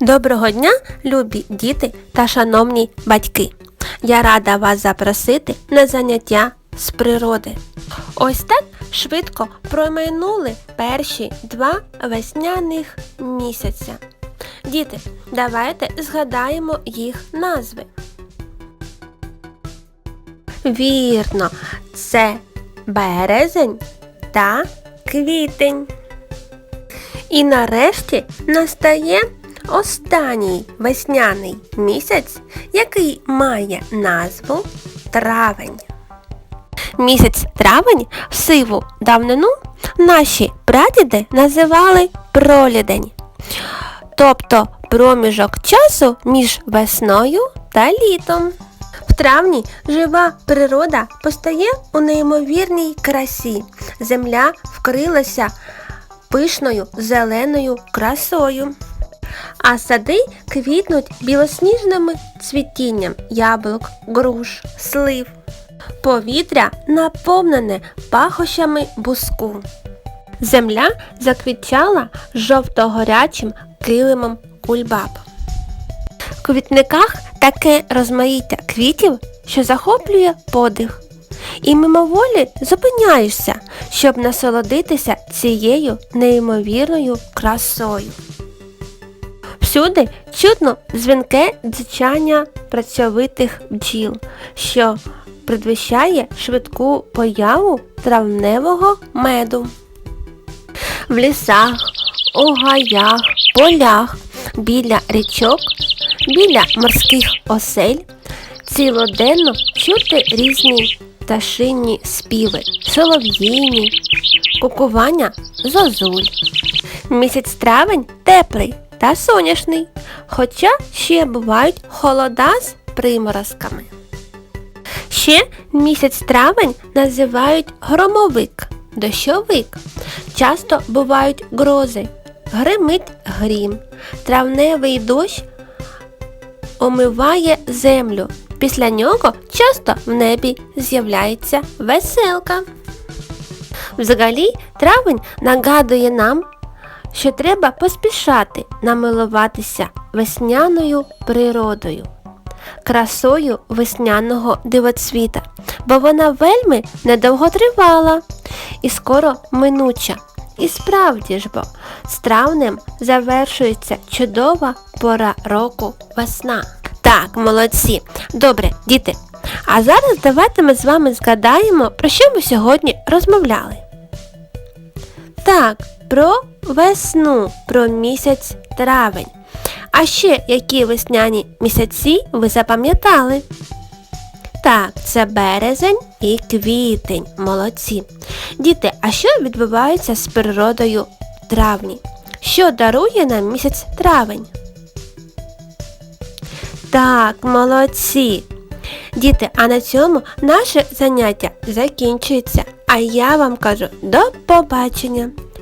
Доброго дня, любі діти та шановні батьки! Я рада вас запросити на заняття з природи. Ось так швидко промайнули перші два весняних місяця. Діти, давайте згадаємо їх назви. Вірно, це березень та квітень. І нарешті настає останній весняний місяць, який має назву травень. Місяць травень в сиву давнину наші прадіди називали пролідень, тобто проміжок часу між весною та літом. В травні жива природа постає у неймовірній красі. Земля вкрилася пишною зеленою красою. А сади квітнуть білосніжним цвітінням яблук, груш, слив. Повітря наповнене пахощами буску. Земля заквітчала жовто-горячим килимом кульбаб. В квітниках таке розмаїття квітів, що захоплює подих. І мимоволі зупиняєшся, щоб насолодитися цією неймовірною красою. Всюди чутно дзвінке дзичання працьовитих бджіл, що предвіщає швидку появу травневого меду. В лісах, у гаях, полях, біля річок, біля морських осель цілоденно чути різні пташинні співи, солов'їні, кукування зозуль. Місяць травень теплий та соняшний, хоча ще бувають холода з приморозками. Ще місяць травень називають громовик, дощовик. Часто бувають грози, гримить грім, травневий дощ омиває землю. Після нього часто в небі з'являється веселка. Взагалі, травень нагадує нам, що треба поспішати намилуватися весняною природою, красою весняного дивоцвіта, бо вона вельми недовготривала і скоро минуча. І справді ж бо з травнем завершується чудова пора року весна. Так, молодці. Добре, діти. А зараз давайте ми з вами згадаємо, про що ми сьогодні розмовляли. Так, про весну, про місяць травень. А ще які весняні місяці ви запам'ятали? Так, це березень і квітень. Молодці. Діти, а що відбувається з природою в травні? Що дарує нам місяць травень? Так, молодці. Діти, а на цьому наше заняття закінчується. А я вам кажу до побачення